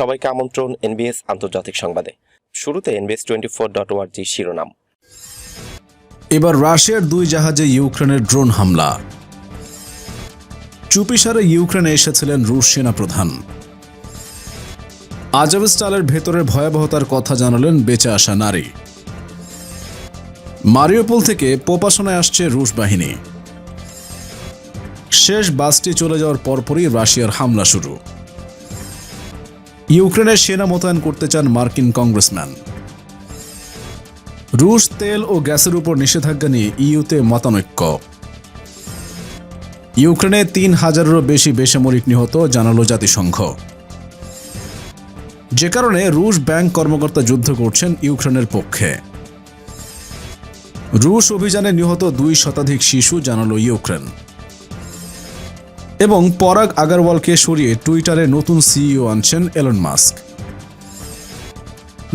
সবাইকে আমন্ত্রণ এনবিএস আন্তর্জাতিক সংবাদে। শুরুতে এনবিএস টোয়েন্টি ফোর ডট শিরোনাম। এবার রাশিয়ার দুই জাহাজে ইউক্রেনের ড্রোন হামলা। চুপিসারে ইউক্রেনে এসেছিলেন রুশ সেনাপ্রধান। আজাবেস্টালের ভেতরের ভয়াবহতার কথা জানালেন বেঁচে আসা নারী। মারিওপোল থেকে পোপাসনায় আসছে রুশ বাহিনী। শেষ বাসটি চলে যাওয়ার পরপরই রাশিয়ার হামলা শুরু। ইউক্রেনের সেনা মোতায়েন করতে চান মার্কিন কংগ্রেসম্যান। রুশ তেল ও গ্যাসের উপর নিষেধাজ্ঞা নিয়ে ইউতে মতানৈক্য। ইউক্রেনে তিন হাজারেরও বেশি বেসামরিক নিহত জানালো জাতিসংঘ। যে কারণে রুশ ব্যাংক কর্মকর্তা যুদ্ধ করছেন ইউক্রেনের পক্ষে। রুশ অভিযানে নিহত দুই শতাধিক শিশু জানালো ইউক্রেন। এবং পরাগ আগারওয়ালকে সরিয়ে টুইটারে নতুন সিইও আনছেন এলন মাস্ক।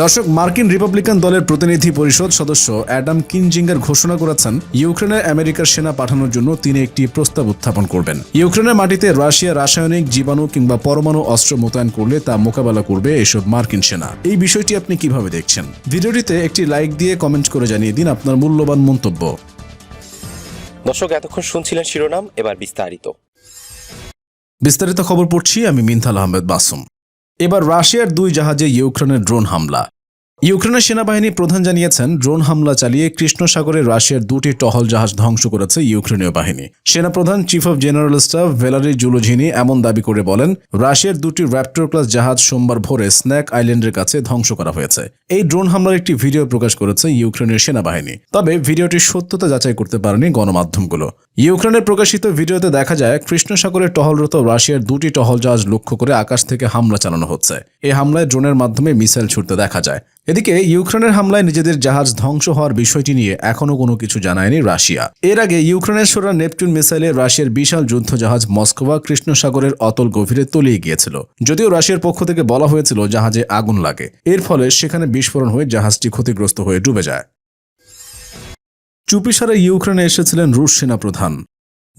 দর্শক, মার্কিন রিপাবলিকান দলের প্রতিনিধি পরিষদ সদস্য অ্যাডাম কিনজিঙ্গার ঘোষণা করেছেন, ইউক্রেনে আমেরিকার সেনা পাঠানোর জন্য তিনি একটি প্রস্তাব উত্থাপন করবেন। ইউক্রেনের মাটিতে রাশিয়া রাসায়নিক জীবাণু কিংবা পরমাণু অস্ত্র মোতায়েন করলে তা মোকাবেলা করবে এসব মার্কিন সেনা। এই বিষয়টি আপনি কীভাবে দেখছেন? ভিডিওটিতে একটি লাইক দিয়ে কমেন্ট করে জানিয়ে দিন আপনার মূল্যবান মন্তব্য। দর্শক, এতক্ষণ শুনছিলেন শিরোনাম, এবার বিস্তারিত। বিস্তারিত খবর পড়ছি আমি মিনথাল আহমেদ বাসুম। এবার রাশিয়ার দুই জাহাজে ইউক্রেনের ড্রোন হামলা। ইউক্রেনের সেনাবাহিনী প্রধান জানিয়েছেন, ড্রোন হামলা চালিয়ে কৃষ্ণ সাগরে রাশিয়ার দুটি টহল জাহাজ ধ্বংস করেছে ইউক্রেনীয় বাহিনী। সেনাপ্রধান chief of general staff Valerii Zaluzhnyi এমন দাবি করে বলেন, রাশিয়ার দুটি র্যাপ্টর ক্লাস জাহাজ সোমবার ভোরে স্ন্যাক আইল্যান্ডের কাছে ধ্বংস করা হয়েছে। এই ড্রোন হামলার একটি ভিডিও প্রকাশ করেছে ইউক্রেনের সেনাবাহিনী। তবে ভিডিওটির সত্যতা যাচাই করতে পারেনি গণমাধ্যমগুলো। ইউক্রেনের প্রকাশিত ভিডিওতে দেখা যায় কৃষ্ণ সাগরে টহলরত রাশিয়ার দুটি টহল জাহাজ লক্ষ্য করে আকাশ থেকে হামলা চালানো হচ্ছে। এই হামলায় ড্রোনের মাধ্যমে মিসাইল ছুটতে দেখা যায়। এদিকে, ইউক্রেনের হামলায় নিজেদের জাহাজ ধ্বংস হওয়ার বিষয়টি নিয়ে এখনও কোনো কিছু জানায়নি রাশিয়া। এর আগে ইউক্রেনের সোরা নেপচুন মিসাইলে রাশিয়ার বিশাল যুদ্ধ জাহাজ মস্কোভা কৃষ্ণ সাগরের অতল গভীরে তলিয়ে গিয়েছিল। যদিও রাশিয়ার পক্ষ থেকে বলা হয়েছিল জাহাজে আগুন লাগে। এর ফলে সেখানে বিস্ফোরণ হয়ে জাহাজটি ক্ষতিগ্রস্ত হয়ে ডুবে যায়। চুপিসারে ইউক্রেনে এসেছিলেন রুশ সেনাপ্রধান।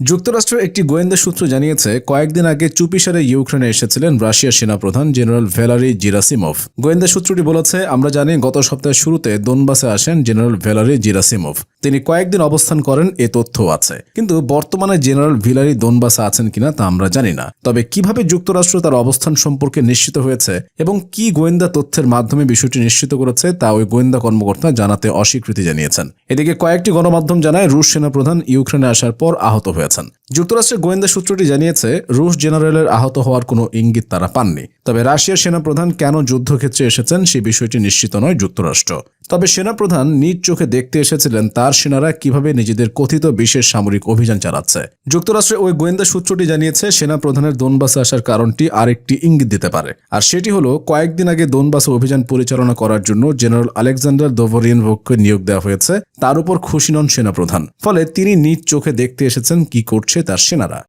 যুক্তরাষ্ট্রের একটি গোয়েন্দা সূত্র জানিয়েছে, কয়েকদিন আগে চুপিসারে ইউক্রেনে এসেছিলেন রাশিয়ার সেনাপ্রধান জেনারেল ভেলারি জিরাসিমভ। গোয়েন্দা সূত্রটি বলেছে, আমরা জানি গত সপ্তাহের শুরুতে দোনবাসে আসেন জেনারেল ভেলারি জিরাসিমভ। তিনি কয়েকদিন অবস্থান করেন, এ তথ্য আছে। কিন্তু বর্তমানে জেনারেল ভিলারি দোনবাসে আছেন কিনা তা আমরা জানি না। তবে কীভাবে যুক্তরাষ্ট্র তার অবস্থান সম্পর্কে নিশ্চিত হয়েছে এবং কি গোয়েন্দা তথ্যের মাধ্যমে বিষয়টি নিশ্চিত করেছে, তা ওই গোয়েন্দা কর্মকর্তা জানাতে অস্বীকৃতি জানিয়েছেন। এদিকে কয়েকটি গণমাধ্যম জানায়, রুশ সেনাপ্রধান ইউক্রেনে আসার পর আহত হয়েছেন যুক্তরাষ্ট্রের গোয়েন্দা সূত্রটি জানিয়েছে, রুশ জেনারেলের আহত হওয়ার কোনো ইঙ্গিত তারা পাননি। তবে রাশিয়ার সেনাপ্রধান কেন যুদ্ধক্ষেত্রে এসেছেন সে বিষয়টি নিশ্চিত নয় যুক্তরাষ্ট্র। তবে সেনাপ্রধান নিজ চোখে দেখতে এসেছিলেন তার সেনারা কীভাবে নিজেদের কথিত বিশেষ সামরিক অভিযান চালাচ্ছে। যুক্তরাষ্ট্রের ওই গোয়েন্দা সূত্রটি জানিয়েছে, সেনাপ্রধানের দোনবাসে আসার কারণটি আরেকটি ইঙ্গিত দিতে পারে। আর সেটি হলো, কয়েকদিন আগে দোনবাসে অভিযান পরিচালনা করার জন্য জেনারেল আলেকজান্ডার দোভরিয়েনভোককে নিয়োগ দেওয়া হয়েছে। তার উপর খুশি নন সেনাপ্রধান। ফলে তিনি নিজ চোখে দেখতে এসেছেন কি করছে তার সেনারা।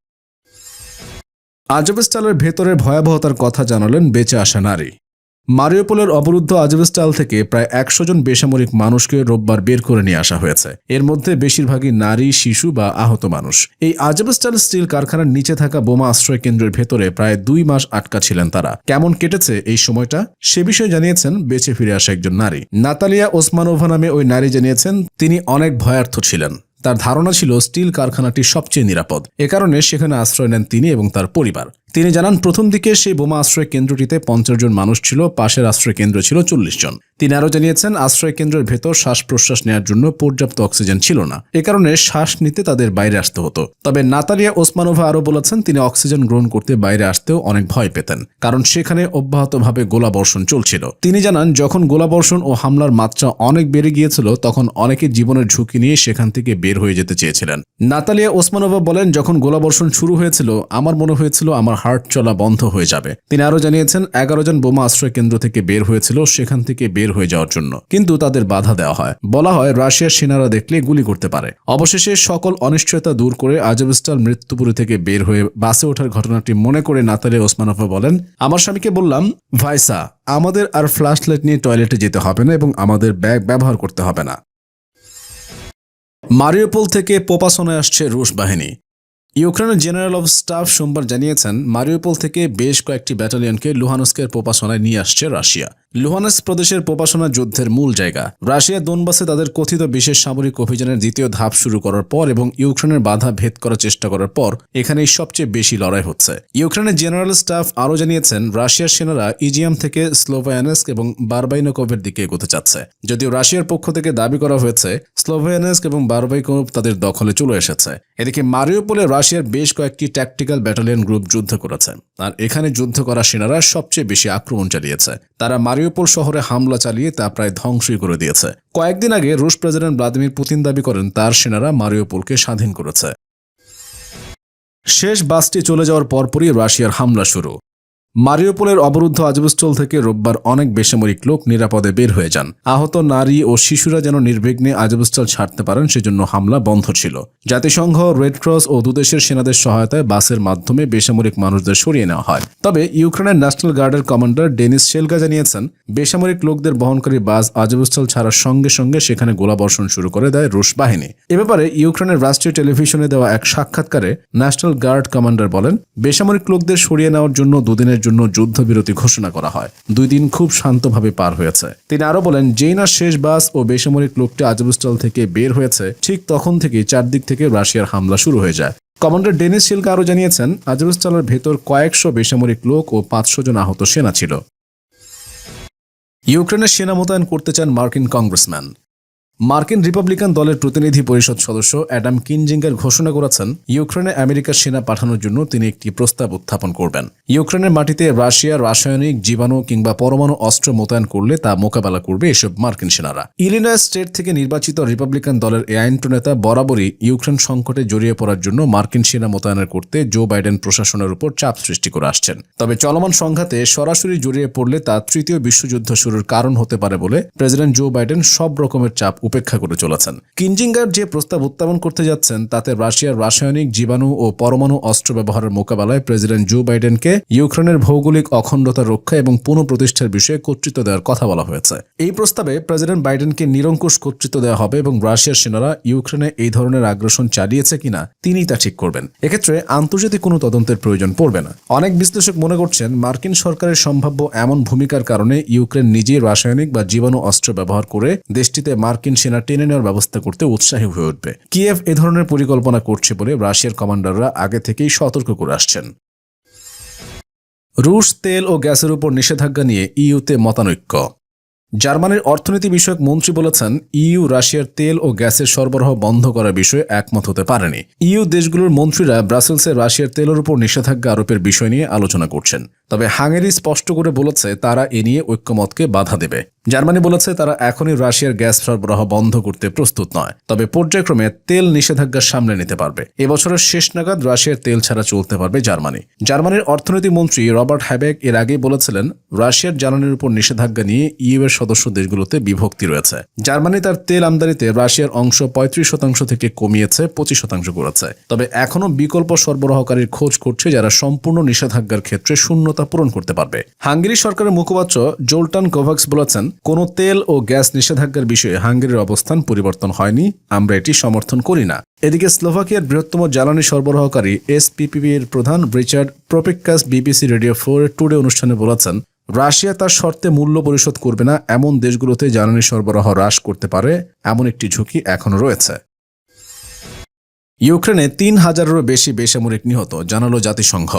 আজবেস্টালের ভেতরের ভয়াবহতার কথা জানালেন বেঁচে আসা নারী। মারিওপোলের অবরুদ্ধ আজবেস্টাল থেকে প্রায় একশো জন বেসামরিক মানুষকে রোববার বের করে নিয়ে আসা হয়েছে। এর মধ্যে বেশিরভাগই নারী, শিশু বা আহত মানুষ। এই আজবেস্টাল স্টিল কারখানার নিচে থাকা বোমা আশ্রয় কেন্দ্রের ভেতরে প্রায় দুই মাস আটকা ছিলেন তারা। কেমন কেটেছে এই সময়টা? সে বিষয়ে জানিয়েছেন বেঁচে ফিরে আসা একজন নারী। নাতালিয়া ওসমানোভা নামে ওই নারী জানিয়েছেন, তিনি অনেক ভয়ার্থ ছিলেন। তার ধারণা ছিল স্টিল কারখানাটি সবচেয়ে নিরাপদ। এ কারণে সেখানে আশ্রয় নেন তিনি এবং তার পরিবার। তিনি জানান, প্রথম দিকে সেই বোমা আশ্রয় কেন্দ্রটিতে পঞ্চাশ জন মানুষ ছিল, পাশের আশ্রয় কেন্দ্র ছিল চল্লিশ জন। তিনি আরও জানিয়েছেন, আশ্রয় কেন্দ্রের ভেতর শ্বাস প্রশ্বাস নেওয়ার জন্য পর্যাপ্ত অক্সিজেন ছিল না। এ কারণে শ্বাস নিতে তাদের বাইরে আসতে হতো। তবে নাতালিয়া ওসমানোভা আরও বলেছেন, তিনি অক্সিজেন গ্রহণ করতে বাইরে আসতেও অনেক ভয় পেতেন, কারণ সেখানে অব্যাহতভাবে গোলাবর্ষণ চলছিল। তিনি জানান, যখন গোলাবর্ষণ ও হামলার মাত্রা অনেক বেড়ে গিয়েছিল, তখন অনেকে জীবনের ঝুঁকি নিয়ে সেখান থেকে বের হয়ে যেতে চেয়েছিলেন। নাতালিয়া ওসমানোভা বলেন, যখন গোলাবর্ষণ শুরু হয়েছিল, আমার মনে হয়েছিল আমার হার্ট চলা বন্ধ হয়ে যাবে। তিনি আরও জানিয়েছেন, এগারো জন বোমা আশ্রয় কেন্দ্র থেকে বের হয়েছিল, সেখান থেকে বের হয়ে যাওয়ার জন্য। কিন্তু তাদের বাধা দেওয়া হয়। বলা হয়, রাশিয়ার সেনারা দেখলে গুলি করতে পারে। অবশেষে সকল অনিশ্চয়তা দূর করে আজবেস্টাল মৃত্যুপুরী থেকে বের হয়ে বাসে ওঠার ঘটনাটি মনে করে নাতালে ওসমানফা বলেন, আমার স্বামীকে বললাম, ভাইসা, আমাদের আর ফ্ল্যাশ লাইট নিয়ে টয়লেটে যেতে হবে না এবং আমাদের ব্যাগ ব্যবহার করতে হবে না। মারিওপোল থেকে পোপাসনে আসছে রুশ বাহিনী। ইউক্রেনের জেনারেল অফ স্টাফ সোমবার জানিয়েছেন, মারিউপোল থেকে বেশ কয়েকটি ব্যাটালিয়নকে লুহানস্কের প্রপাসনায় নিয়ে আসছে রাশিয়া। লুহানস্ক প্রদেশের প্রপাসনা যুদ্ধের মূল জায়গা। রাশিয়া দোনবাসে তাদের কথিত বিশেষ সামরিক অভিযানের দ্বিতীয় ধাপ শুরু করার পর এবং ইউক্রেনের বাধা ভেদ করার চেষ্টা করার পর এখানেই সবচেয়ে বেশি লড়াই হচ্ছে। ইউক্রেনের জেনারেল স্টাফ আরও জানিয়েছেন, রাশিয়ার সেনারা ইজিয়াম থেকে স্লোভায়ানেস্ক এবং বারবাইনকোভের দিকে এগোতে চাচ্ছে। যদিও রাশিয়ার পক্ষ থেকে দাবি করা হয়েছে, স্লোভায়ানেস্ক এবং বারবাইকোভ তাদের দখলে চলে এসেছে। এদিকে মারিওপোলে রাশিয়ার বেশ কয়েকটি ট্যাকটিক্যাল ব্যাটালিয়ন গ্রুপ যুদ্ধ করেছে। আর এখানে যুদ্ধ করা সেনারা সবচেয়ে বেশি আক্রমণ চালিয়েছে। তারা মারিওপোল শহরে হামলা চালিয়ে তা প্রায় ধ্বংসই করে দিয়েছে। কয়েকদিন আগে রুশ প্রেসিডেন্ট ভ্লাদিমির পুতিন দাবি করেন, তার সেনারা মারিওপোলকে স্বাধীন করেছে। শেষ বাসটি চলে যাওয়ার পরপরই রাশিয়ার হামলা শুরু। মারিওপোলের অবরুদ্ধ আজবস্থল থেকে রোববার অনেক বেসামরিক লোক নিরাপদে বের হয়ে যান। আহত নারী ও শিশুরা যেন নির্বিঘ্নে আজবস্থল ছাড়তে পারেন, সেজন্য হামলা বন্ধ ছিল। জাতিসংঘ, রেড ক্রস ও দুদেশের সেনাদের সহায়তায় বাসের মাধ্যমে বেসামরিক মানুষদের সরিয়ে নেওয়া হয়। তবে ইউক্রেনের ন্যাশনাল গার্ডের কমান্ডার ডেনিস শেলগা জানিয়েছেন, বেসামরিক লোকদের বহনকারী বাস আজবস্থল ছাড়ার সঙ্গে সঙ্গে সেখানে গোলাবর্ষণ শুরু করে দেয় রুশ বাহিনী। এ ব্যাপারে ইউক্রেনের রাষ্ট্রীয় টেলিভিশনে দেওয়া এক সাক্ষাৎকারে ন্যাশনাল গার্ড কমান্ডার বলেন, বেসামরিক লোকদের সরিয়ে নেওয়ার জন্য দুদিনের জন্য যুদ্ধবিরতি ঘোষণা করা হয়। দুই দিন খুব শান্তভাবে পার হয়েছে। তিনি আরও বলেন যেই না শেষ বাস ও বেসামরিক লোকটি আজবস্থল থেকে বের হয়েছে, ঠিক তখন থেকে চারদিক থেকে রাশিয়ার হামলা শুরু হয়ে যায়। কমান্ডার ডেনিস শিলকা আরও জানিয়েছেন আজবস্থলের ভেতর কয়েকশো বেসামরিক লোক ও পাঁচশো জন আহত সেনা ছিল। ইউক্রেনের সেনা মোতায়েন করতে চান মার্কিন কংগ্রেসম্যান। মার্কিন রিপাবলিকান দলের প্রতিনিধি পরিষদ সদস্য অ্যাডাম কিনজিঙ্গার ঘোষণা করেছেন, ইউক্রেনে আমেরিকার সেনা পাঠানোর জন্য তিনি একটি প্রস্তাব উত্থাপন করবেন। ইউক্রেনের মাটিতে রাশিয়া রাসায়নিক জীবাণু কিংবা পরমাণু অস্ত্র মোতায়েন করলে তা মোকাবেলা করবে এসব মার্কিন সেনারা। ইলিনয় স্টেট থেকে নির্বাচিত রিপাবলিকান দলের এ আইনটো নেতা বরাবরই ইউক্রেন সংকটে জড়িয়ে পড়ার জন্য মার্কিন সেনা মোতায়েনের করতে জো বাইডেন প্রশাসনের উপর চাপ সৃষ্টি করে আসছেন। তবে চলমান সংঘাতে সরাসরি জড়িয়ে পড়লে তা তৃতীয় বিশ্বযুদ্ধ শুরুর কারণ হতে পারে বলে প্রেসিডেন্ট জো বাইডেন সব রকমের চাপ উপেক্ষা করে চলেছেন। কিনজিঙ্গার যে প্রস্তাব উত্থাপন করতে যাচ্ছেন, তাতে রাশিয়ার রাসায়নিক জীবাণু ও পরমাণু অস্ত্র ব্যবহারের মোকাবেলায় প্রেসিডেন্ট জো বাইডেনকে ইউক্রেনের ভৌগোলিক অখণ্ডতা রক্ষা এবং পুনঃপ্রতিষ্ঠার বিষয়ে কর্তৃত্ব দেওয়ার কথা বলা হয়েছে। এই প্রস্তাবে প্রেসিডেন্ট বাইডেনকে নিরঙ্কুশ কর্তৃত্ব দেওয়া হবে এবং রাশিয়ার সেনারা ইউক্রেনে এই ধরনের আগ্রাসন চালিয়েছে কিনা, তিনি তা ঠিক করবেন। এক্ষেত্রে আন্তর্জাতিক কোনো তদন্তের প্রয়োজন পড়বে না। অনেক বিশ্লেষক মনে করছেন, মার্কিন সরকারের সম্ভাব্য এমন ভূমিকার কারণে ইউক্রেন নিজেই রাসায়নিক বা জীবাণু অস্ত্র ব্যবহার করে দেশটিতে মার্কিন সেনা টেনে নেওয়ার ব্যবস্থা করতে উৎসাহী হয়ে উঠবে। কিয়েভ এ ধরনের পরিকল্পনা করছে বলে রাশিয়ার কমান্ডাররা আগে থেকেই সতর্ক করে আসছেন। রুশ তেল ও গ্যাসের উপর নিষেধাজ্ঞা নিয়ে ইইউতে মতানৈক্য। জার্মানির অর্থনীতি বিষয়ক মন্ত্রী বলেছেন, ইইউ রাশিয়ার তেল ও গ্যাসের সরবরাহ বন্ধ করার বিষয়ে একমত হতে পারেনি। ইইউ দেশগুলোর মন্ত্রীরা ব্রাসেলসে রাশিয়ার তেলের উপর নিষেধাজ্ঞা আরোপের বিষয় নিয়ে আলোচনা করছেন। তবে হাঙ্গেরি স্পষ্ট করে বলেছে, তারা এ নিয়ে ঐক্যমতকে বাধা দেবে। জার্মানি বলেছে তারা এখনই রাশিয়ার গ্যাস সরবরাহ বন্ধ করতে প্রস্তুত নয়, তবে পর্যায়ক্রমে তেল নিষেধাজ্ঞা সামনে নিতে পারবে। এবছরের শেষ নাগাদ রাশিয়ার তেল ছাড়া চলতে পারবে জার্মানি। জার্মানির অর্থনীতি মন্ত্রী রবার্ট হ্যাবেক এর আগেই বলেছিলেন, রাশিয়ার জ্বালানির উপর নিষেধাজ্ঞা নিয়ে ইউ এর সদস্য দেশগুলোতে বিভক্তি রয়েছে। জার্মানি তার তেল আমদানিতে রাশিয়ার অংশ পঁয়ত্রিশ শতাংশ থেকে কমিয়েছে, পঁচিশ শতাংশ করেছে। তবে এখনও বিকল্প সরবরাহকারীর খোঁজ করছে যারা সম্পূর্ণ নিষেধাজ্ঞার ক্ষেত্রে শূন্যতা পূরণ করতে পারবে। হাঙ্গেরি সরকারের মুখপাত্র জোল্টান কোভাক্স বলেছেন কোনো তেল ও গ্যাস নিষেধাজ্ঞার বিষয়ে হাঙ্গেরির অবস্থান পরিবর্তন হয়নি, আমরা এটি সমর্থন করি না। এদিকে স্লোভাকিয়ার বৃহত্তম জ্বালানি সরবরাহকারী এসপিপিবি এর প্রধান রিচার্ড প্রোপেক্কাস বিবিসি রেডিও ফোর টুডে অনুষ্ঠানে বলেছেন, রাশিয়া তার শর্তে মূল্য পরিশোধ করবে না, এমন দেশগুলোতে জ্বালানি সরবরাহ হ্রাস করতে পারে, এমন একটি ঝুঁকি এখনও রয়েছে। ইউক্রেনে তিন হাজারেরও বেশি বেসামরিক নিহত, জানালো জাতিসংঘ।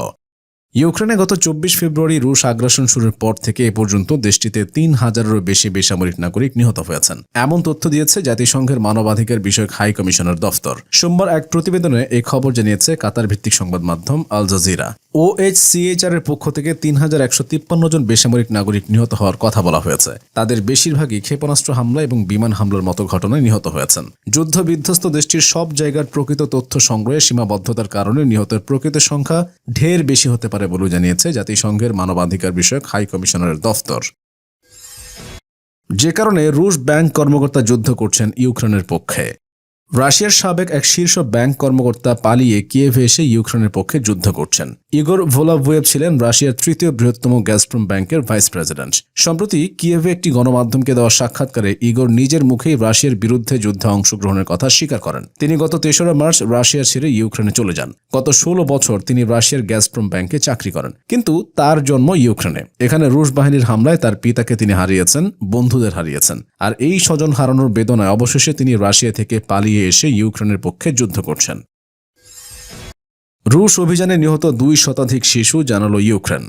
ইউক্রেনে গত চব্বিশ ফেব্রুয়ারি রুশ আগ্রাসন শুরুর পর থেকে এ পর্যন্ত দেশটিতে তিন হাজারেরও বেশি বেসামরিক নাগরিক নিহত হয়েছেন। এমন তথ্য দিয়েছে জাতিসংঘের মানবাধিকার বিষয়ক হাই কমিশনার দফতর। সোমবার এক প্রতিবেদনে এই খবর জানিয়েছে কাতার ভিত্তিক সংবাদ মাধ্যম আল জাজিরা। ওএইচসিএইচআর এর পক্ষ থেকে তিন হাজার একশো তিপ্পান্ন জন বেসামরিক নাগরিক নিহত হওয়ার কথা বলা হয়েছে। তাদের বেশিরভাগই ক্ষেপণাস্ত্র হামলা এবং বিমান হামলার মতো ঘটনায় নিহত হয়েছেন। যুদ্ধ বিধ্বস্ত দেশটির সব জায়গার প্রকৃত তথ্য সংগ্রহে সীমাবদ্ধতার কারণে নিহতের প্রকৃত সংখ্যা ঢের বেশি হতে পারে বলে জানিয়েছে জাতিসংঘের মানবাধিকার বিষয়ক হাই কমিশনারের দফতর। যে কারণে রুশ ব্যাংক কর্মকর্তা যুদ্ধ করছেন ইউক্রেনের পক্ষে। রাশিয়ার সাবেক এক শীর্ষ ব্যাংক কর্মকর্তা পালিয়ে কিয়েভে এসে ইউক্রেনের পক্ষে যুদ্ধ করছেন। ইগোর ভোলাভুয়েভ ছিলেন রাশিয়ার তৃতীয় বৃহত্তম গ্যাসপ্রম ব্যাংকের ভাইস প্রেসিডেন্ট। সম্প্রতি কিয়েভে একটি গণমাধ্যমকে দেওয়া সাক্ষাৎকারে ইগোর নিজের মুখেই রাশিয়ার বিরুদ্ধে যুদ্ধে অংশগ্রহণের কথা স্বীকার করেন। তিনি গত তেসরা মার্চ রাশিয়া ছেড়ে ইউক্রেনে চলে যান। গত ষোলো বছর তিনি রাশিয়ার গ্যাসপ্রম ব্যাংকে চাকরি করেন। কিন্তু তার জন্ম ইউক্রেনে। এখানে রুশ বাহিনীর হামলায় তার পিতাকে তিনি হারিয়েছেন, বন্ধুদের হারিয়েছেন। আর এই স্বজন হারানোর বেদনায় অবশেষে তিনি রাশিয়া থেকে পালিয়ে এসে ইউক্রেনের পক্ষে যুদ্ধ করছেন। রুশ অভিযানে নিহত দুই শতাধিক শিশু জানালো ইউক্রেন।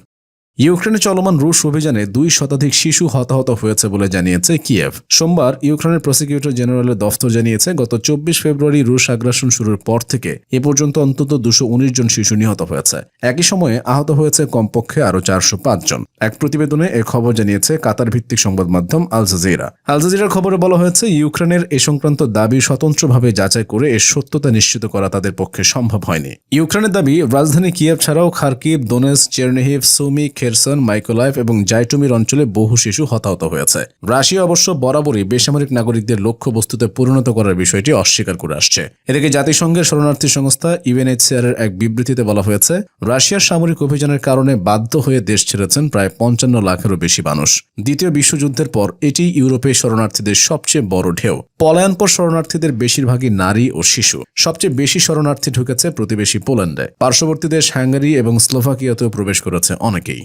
ইউক্রেনে চলমান রুশ অভিযানে দুই শতাধিক শিশু হতাহত হয়েছে বলে জানিয়েছে কিয়েভ। সোমবার ইউক্রেনের প্রসিকিউটর জেনারেলের দফতর জানিয়েছে, গত চব্বিশ ফেব্রুয়ারি রুশ আগ্রাসন শুরুর পর থেকে এ পর্যন্ত অন্তত দুশো জন শিশু নিহত হয়েছে। একই সময়ে আহত হয়েছে কমপক্ষে আরও চারশো জন। এক প্রতিবেদনে এ খবর জানিয়েছে কাতার ভিত্তিক সংবাদ মাধ্যম আল জাজিরা। আল জাজিরার খবরে বলা হয়েছে, ইউক্রেনের এ সংক্রান্ত দাবি স্বতন্ত্রভাবে যাচাই করে এর সত্যতা নিশ্চিত করা তাদের পক্ষে সম্ভব হয়নি। ইউক্রেনের দাবি, রাজধানী কিয়েভ ছাড়াও Kharkiv Donetsk Chernihiv, Sumy Kherson Mykolaiv এবং জাইটুমির অঞ্চলে বহু শিশু হতাহত হয়েছে। রাশিয়া অবশ্য বরাবরই বেসামরিক নাগরিকদের লক্ষ্যবস্তুতে পরিণত করার বিষয়টি অস্বীকার করে আসছে। এদিকে জাতিসংঘের শরণার্থী সংস্থা ইউএনএইচসিআর এর এক বিবৃতিতে বলা হয়েছে, রাশিয়ার সামরিক অভিযানের কারণে বাধ্য হয়ে দেশ ছেড়েছেন প্রায় পঞ্চান্ন লাখেরও বেশি মানুষ। দ্বিতীয় বিশ্বযুদ্ধের পর এটি ইউরোপে শরণার্থীদের সবচেয়ে বড় ঢেউ। পলায়নপর শরণার্থীদের বেশিরভাগই নারী ও শিশু। সবচেয়ে বেশি শরণার্থী ঢুকেছে প্রতিবেশী পোল্যান্ডে। পার্শ্ববর্তী দেশ হ্যাঙ্গারি এবং স্লোভাকিয়াতেও প্রবেশ করেছে অনেকেই।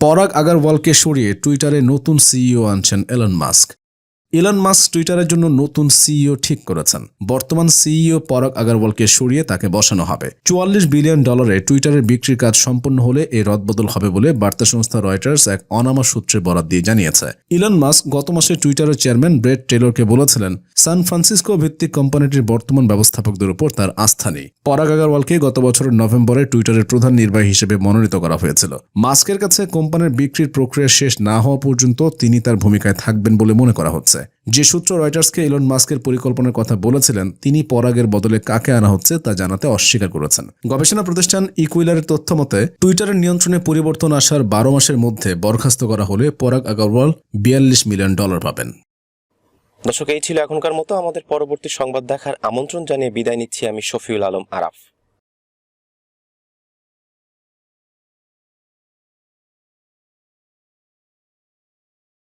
পরাগ আগারওয়ালকে সরিয়ে টুইটারে নতুন সিইও আনছেন এলন মাস্ক। ইলন মাস্ক টুইটারের জন্য নতুন সিইও ঠিক করেছেন। বর্তমান সিইও পরাগ আগারওয়ালকে সরিয়ে তাকে বসানো হবে। চুয়াল্লিশ বিলিয়ন ডলারে টুইটারের বিক্রির কাজ সম্পন্ন হলে এই রদবদল হবে বলে বার্তা সংস্থা রয়টার্স এক অনামা সূত্রে বরাদ দিয়ে জানিয়েছে। ইলন মাস্ক গত মাসে টুইটারের চেয়ারম্যান ব্রেড টেলরকে বলেছিলেন সান ফ্রান্সিসকো ভিত্তিক কোম্পানিটির বর্তমান ব্যবস্থাপকদের উপর তার আস্থা নেই। পরাগ আগারওয়ালকে গত বছরের নভেম্বরে টুইটারের প্রধান নির্বাহী হিসেবে মনোনীত করা হয়েছিল। মাস্কের কাছে কোম্পানির বিক্রির প্রক্রিয়া শেষ না হওয়া পর্যন্ত তিনি তার ভূমিকায় থাকবেন বলে মনে করা হচ্ছে। যে সূত্র রয়টার্সকে ইলন মাস্কের পরিকল্পনার কথা বলেছিলেন, তিনি পরাগের বদলে কাকে আনা হচ্ছে তা জানাতে অস্বীকার করেছেন। গবেষণা প্রতিষ্ঠান ইকুইলারের তথ্য মতে, টুইটারের নিয়ন্ত্রণে পরিবর্তন আসার বারো মাসের মধ্যে বরখাস্ত করা হলে পরাগ আগরওয়াল বিয়াল্লিশ মিলিয়ন ডলার পাবেন। দর্শক, এই ছিল এখনকার মতো। আমাদের পরবর্তী সংবাদ দেখার আমন্ত্রণ জানিয়ে বিদায় নিচ্ছি আমি শফিউল আলম আরাফ।